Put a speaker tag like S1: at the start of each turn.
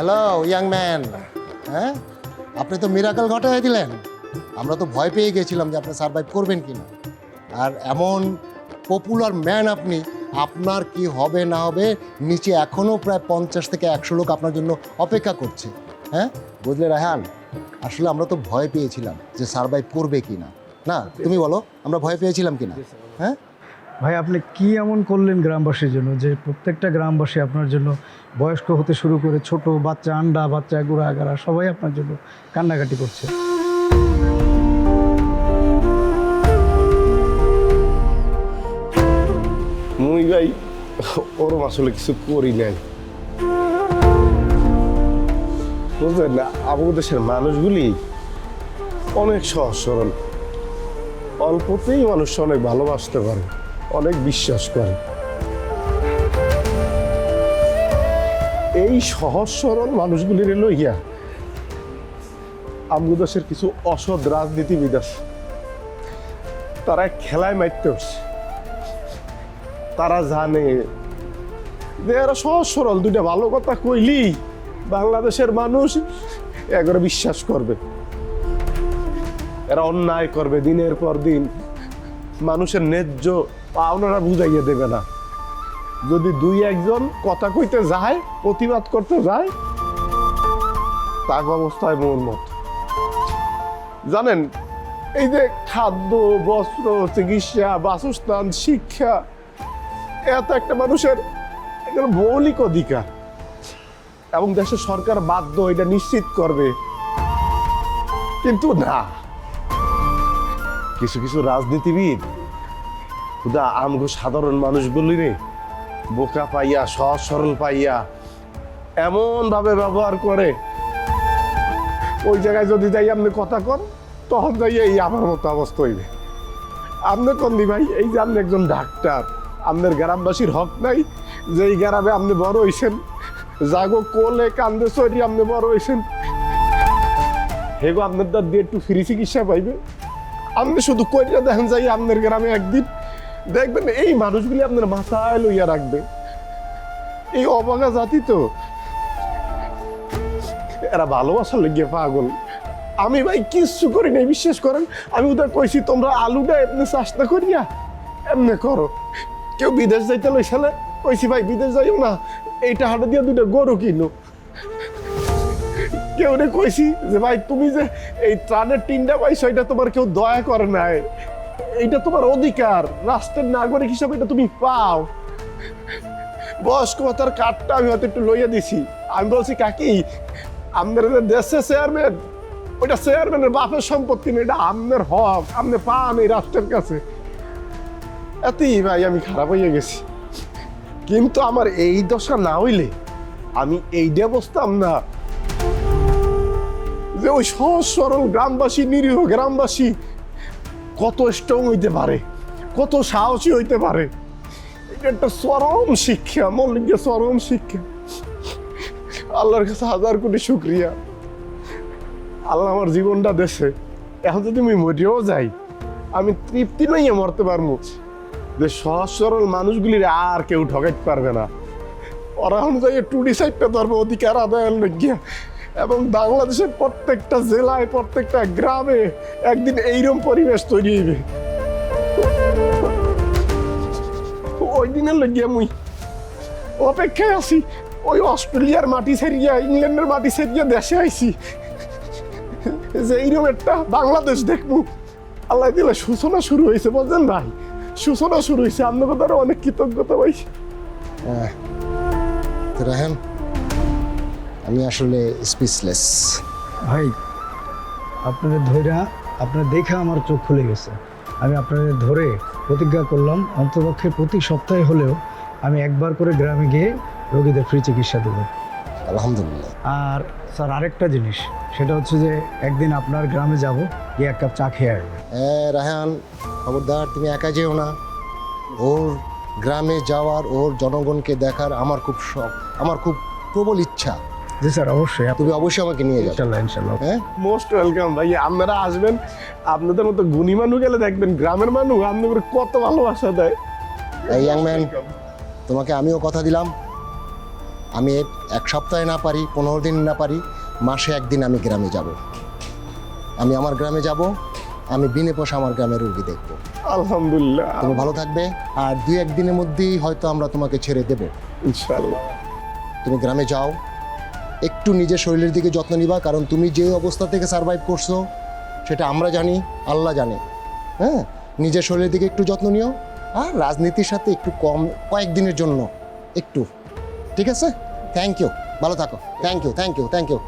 S1: Hello young man হ্যাঁ আপনি তো মিরাকল ঘটাই দিলেন। আমরা তো ভয় পেয়ে গেছিলাম যে আপনি সার্ভাইভ করবেন কিনা। আর এমন পপুলার ম্যান আপনি আপনার কি হবে না হবে নিচে এখনও প্রায় পঞ্চাশ থেকে একশো লোক আপনার জন্য অপেক্ষা করছে। হ্যাঁ? বুঝলে রাহান আসলে আমরা তো ভয় পেয়েছিলাম যে সার্ভাইভ করবে কি না না তুমি বলো আমরা ভয় পেয়েছিলাম কিনা? হ্যাঁ?
S2: ভাই আপনি কি এমন করলেন গ্রামবাসীর জন্য যে প্রত্যেকটা গ্রামবাসী আপনার জন্য বয়স্ক হতে শুরু করে ছোট বাচ্চা, আন্ডা বাচ্চা, গুড়া আগারা সবাই আপনার জন্য কান্নাকাটি করছে।
S3: মুই ভাই, ওরম আসলে কিছু করি নাই। বুঝলেন না আমাদের দেশের মানুষগুলি অনেক সহজ সরল। অল্পতেই মানুষ অনেক ভালোবাসতে পারে, অনেক বিশ্বাস করে। এই সহজ সরল মানুষগুলির লইয়া আমাদের দেশের কিছু অসৎ রাজনীতিবিদ আছে তারা খেলায় মারতে তারা জানে যে এরা সহজ সরল, দুইটা ভালো কথা কইলি বাংলাদেশের মানুষ এগারো বিশ্বাস করবে। এরা অন্যায় করবে দিনের পর দিন। মানুষের ন্যায্য পাওনারা বুঝাইয়া দেবে না। যদি দুই একজন কথা কইতে যায়, প্রতিবাদ করতে যায় তাক অবস্থায় মন মত। জানেন, এই যে খাদ্য, বস্ত্র, চিকিৎসা, বাসস্থান, শিক্ষা, এত একটা মানুষের মৌলিক অধিকার। এবং দেশের সরকার বাধ্য এটা নিশ্চিত করবে। কিন্তু না। কিছু কিছু রাজনীতিবিদ, খুদা আমগো সাধারণ মানুষগুলি রে বোকা পাইয়া সহজ সরল পাইয়া এমন ভাবে ব্যবহার করে, ওই জায়গায় যদি যাই, আপনি কথা কন, তখন যাই এই আমার মতো অবস্থা হইবে। আপনি কোন দি ভাই? এই যে আপনি একজন ডাক্তার, আপনার গ্রামবাসীর হক নাই যে এই গ্রামে আপনি বড় হইছেন। জাগো কোলে কান্দে সরি আপনি বড় হইছেন। হেগো, আপনার দাঁত দিয়ে একটু ফ্রি চিকিৎসা পাইবে। আপনি শুধু কইরা দেখেন যাই, আপনার গ্রামে একদিন দেখবেন এই মানুষগুলি আপনার মাথায় লইয়া রাখবে। এই অবাগা জাতি তো। এরা ভালোবাসার লেগে পাগল। আমি ভাই কিচ্ছু করি নাই, বিশ্বাস করেন? আমি ওদের কইছি, তোমরা আলুটা এমনি চাষটা করিয়া এমনি করো। কেউ বিদেশ যাইতে লইসালে কইছি, ভাই, বিদেশ যাইও না। এইটা হাটে দিয়ে দুটো গরু কিনো। কেউ রে কইছি যে, ভাই, তুমি যে এই ত্রাণের টিনটা পাইছো, এটা তোমার কেউ দয়া করে নাই। এইটা তোমার অধিকার। রাষ্ট্রের নাগরিক হিসাবে এটা তুমি পাও। বয়স্কতার কার্ডটা আমি হয়তো একটু লইয়া দিছি। আমি বলছি, কাকি আমাদের দেশে চেয়ারম্যান ওইটা চেয়ারম্যানের বাপের সম্পত্তি না, এটা আমনের হক। আমনে পান এই রাষ্ট্রের কাছে। এতই ভাই আমি খারাপ হয়ে গেছি। কিন্তু আমার এই দশা না হইলে আমি এইটা বসতাম না। যে ওই সহজ সরল গ্রামবাসী, নিরীহ গ্রামবাসী কত স্ট্রং হইতে পারে, কত সাহসী হইতে পারে। এটা একটা চরম শিক্ষা মৌলিক চরম শিক্ষা। আল্লাহর কাছে হাজার কোটি শুক্রিয়া। আল্লাহ আমার জীবনটা দেশে। এখন যদি আমি মরেও যাই, আমি তৃপ্তি নইয়ে মরতে পারব। যে সহজ সরল মানুষগুলির আর কেউ ঠকাইতে পারবে না। ওরা অনুযায়ী টু ডিসাইডটা ধরবে, অধিকার আদায়ের লজ্ঞা এবং বাংলাদেশের প্রত্যেকটা জেলায়, প্রত্যেকটা গ্রামে একদিন এইরকম পরিবেশ তৈরি হইবে। ওই দিনের লজ্ঞা মুই অপেক্ষায় আছি, ওই অস্ট্রেলিয়ার মাটি সেরিয়া, ইংল্যান্ডের মাটি সেরিয়া দেশে আইছি। যে এইরকম একটা বাংলাদেশ দেখব। আল্লাহ দিলে সূচনা শুরু হয়েছে বলছেন ভাই, সূচনা শুরু হয়েছে আপনার দ্বারা অনেক কৃতজ্ঞতা ভাই।
S1: হ্যাঁ। রাহান আমি আসলে স্পিচলেস
S2: ভাই আপনাদের ধৈরা আপনার দেখে আমার চোখ খুলে গেছে। আমি আপনাদের ধরে প্রতিজ্ঞা করলাম অন্তপক্ষে প্রতি সপ্তাহে হলেও আমি একবার করে গ্রামে গিয়ে রোগীদের ফ্রি চিকিৎসা দেবো।
S1: আলহামদুলিল্লাহ।
S2: আর স্যার আরেকটা জিনিস সেটা হচ্ছে যে একদিন আপনার গ্রামে যাব গিয়ে এক কাপ চা খেয়ে আসব।
S1: হ্যাঁ রাহান খবরদার তুমি একা যেও না। ওর গ্রামে যাওয়ার ওর জনগণকে দেখার আমার খুব শখ আমার খুব প্রবল ইচ্ছা।
S2: জি স্যার অবশ্যই।
S1: তুমি অবশ্যই আমাকে নিয়ে যাবে
S2: ইনশাল্লাহ ইনশাল্লাহ।
S1: হ্যাঁ?
S3: মোস্ট ওয়েলকাম ভাই আপনারা আসবেন আপনাদের মতো গুণী মানুষ গেলে দেখবেন গ্রামের মানুষ আপনাদের কত ভালোবাসা দেয়।
S1: এই ইয়াং ম্যান তোমাকে আমিও কথা দিলাম। আমি এক সপ্তাহে না পারি পনেরো দিন না পারি মাসে একদিন আমি গ্রামে যাব। আমি আমার গ্রামে যাব আমি বিনে পয়সা আমার গ্রামের রুগী দেখব।
S3: আলহামদুলিল্লাহ।
S1: তুমি ভালো থাকবে আর দুই একদিনের মধ্যেই হয়তো আমরা তোমাকে ছেড়ে দেবো।
S3: ইনশাল্লাহ।
S1: তুমি গ্রামে যাও একটু নিজের শরীরের দিকে যত্ন নিবা, কারণ তুমি যে অবস্থা থেকে সার্ভাইভ করছ, সেটা আমরা জানি, আল্লাহ জানে। হ্যাঁ? নিজের শরীরের দিকে একটু যত্ন নিও, আর রাজনীতির সাথে একটু কম, কয়েকদিনের জন্য একটু। ঠিক আছে? থ্যাংক ইউ ভালো থাকো। Thank you thank you thank you